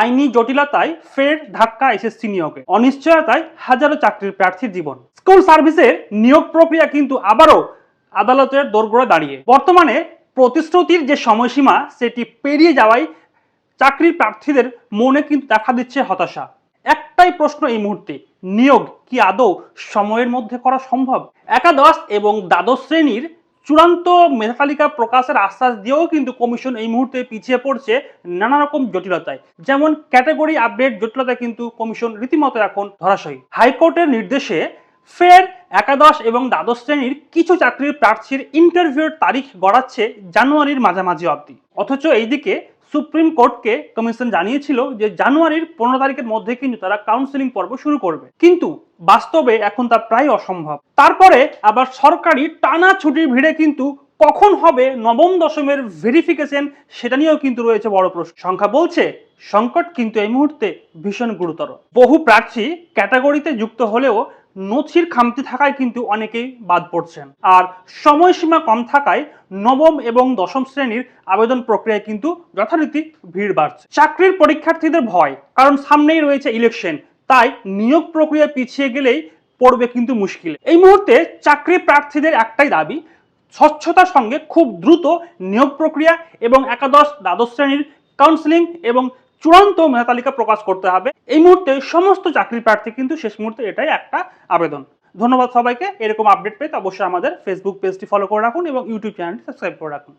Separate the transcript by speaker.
Speaker 1: আইনি জটিলতায় ফের ধাক্কা এসএসসি নিয়োগে। অনিশ্চয়তায় হাজারো চাকরির প্রার্থীর জীবন। স্কুল সার্ভিসের নিয়োগ প্রক্রিয়া কিন্তু আবারও আদালতের দোরগোড়া দাঁড়িয়ে। বর্তমানে প্রতিশ্রুতির যে সময়সীমা, সেটি পেরিয়ে যাওয়ায় চাকরি প্রার্থীদের মনে কিন্তু দেখা দিচ্ছে হতাশা। একটাই প্রশ্ন এই মুহূর্তে, নিয়োগ কি আদৌ সময়ের মধ্যে করা সম্ভব? একাদশ এবং দ্বাদশ শ্রেণির চূড়ান্ত মেধাতালিকা প্রকাশের আশ্বাস দিয়েও কিন্তু কমিশন এই মুহূর্তে পিছিয়ে পড়ছে নানা রকম জটিলতায়। যেমন ক্যাটাগরি আপডেট জটিলতায় কিন্তু কমিশন রীতিমতো এখন ধরাশয়ী। হাইকোর্টের নির্দেশে ফের একাদশ এবং দ্বাদশ শ্রেণির কিছু চাকরির প্রার্থীর ইন্টারভিউর তারিখ গড়াচ্ছে জানুয়ারির মাঝামাঝি অবধি। অথচ এইদিকে সুপ্রিম কোর্টকে কমিশন জানিয়েছিল যে জানুয়ারির পনেরো তারিখের মধ্যে কিন্তু তারা কাউন্সিলিং পর্ব শুরু করবে। কিন্তু বাস্তবে এখন তা প্রায় অসম্ভব। তারপরে আবার সরকারি টানা ছুটির ভিড়ে কিন্তু কখন হবে নবম দশমের ভেরিফিকেশন সেটা নিয়েও কিন্তু রয়েছে বড় প্রশ্ন। সংখ্যা বলছে, সংকট কিন্তু এই মুহূর্তে ভীষণ গুরুতর। বহু প্রার্থী ক্যাটাগরিতে যুক্ত হলেও নথির খামতি থাকায় কিন্তু অনেকেই বাদ পড়ছেন। আর সময়সীমা কম থাকায় নবম এবং দশম শ্রেণির আবেদন প্রক্রিয়ায় কিন্তু যথারীতি ভিড় বাড়ছে। চাকরির পরীক্ষার্থীদের ভয়, কারণ সামনেই রয়েছে ইলেকশন তাই নিয়োগ প্রক্রিয়া পিছিয়ে গেলেই পড়বে কিন্তু মুশকিল। এই মুহূর্তে চাকরি প্রার্থীদের একটাই দাবি, স্বচ্ছতার সঙ্গে খুব দ্রুত নিয়োগ প্রক্রিয়া এবং একাদশ, দ্বাদশ শ্রেণির কাউন্সিলিং এবং চূড়ান্ত মেধা তালিকা প্রকাশ করতে হবে। এই মুহূর্তে সমস্ত চাকরি প্রার্থী কিন্তু শেষ মুহূর্তে এটাই একটা আবেদন। ধন্যবাদ সবাইকে। এরকম আপডেট পেতে অবশ্যই আমাদের ফেসবুক পেজটি ফলো করে রাখুন এবং ইউটিউব চ্যানেলটি সাবস্ক্রাইব করে রাখুন।